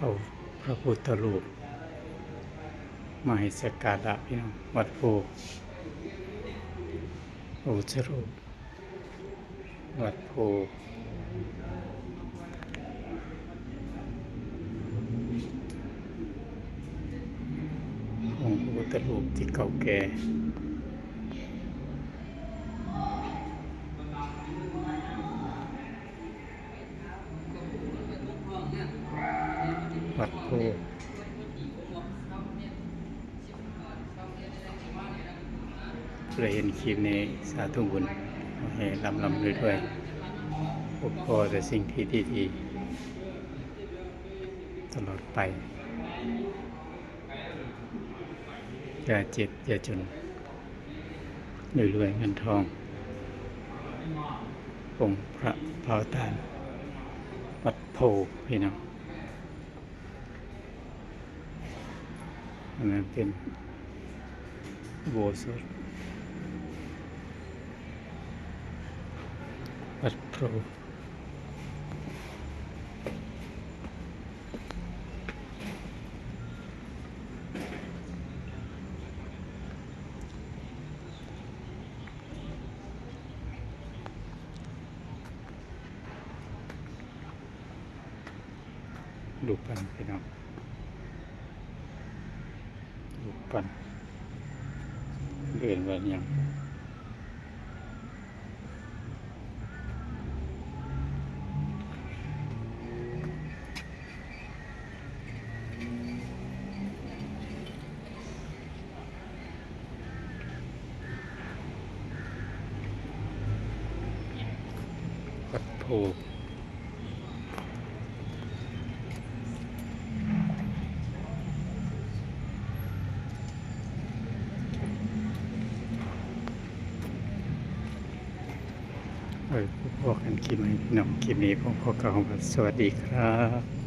เอาพระพุทธรูปมาให้สักการะพี่น้องวัดโพโอชรูปวัดโพองค์พระพุทธรูปที่เก่าแก่ วัดโพเลยเห็นคลิปนี้สาธุบุญให้ลำลำด้วยด้วยพบพอแต่สิ่งที่ดีๆตลอดไป อย่าเจ็บ อย่าจนรวยๆเงินทององค์พระเผาตานวัดโพพี่น้อง อันนั้นเป็นโบสถ์วัดพธิ์ลูกปันพี่น้อง ลูกปันเรียนวันยังวัดโพ เออพวกกันคลิปนี้น้องคลิปนี้ผมขอกล่าวสวัสดีครับ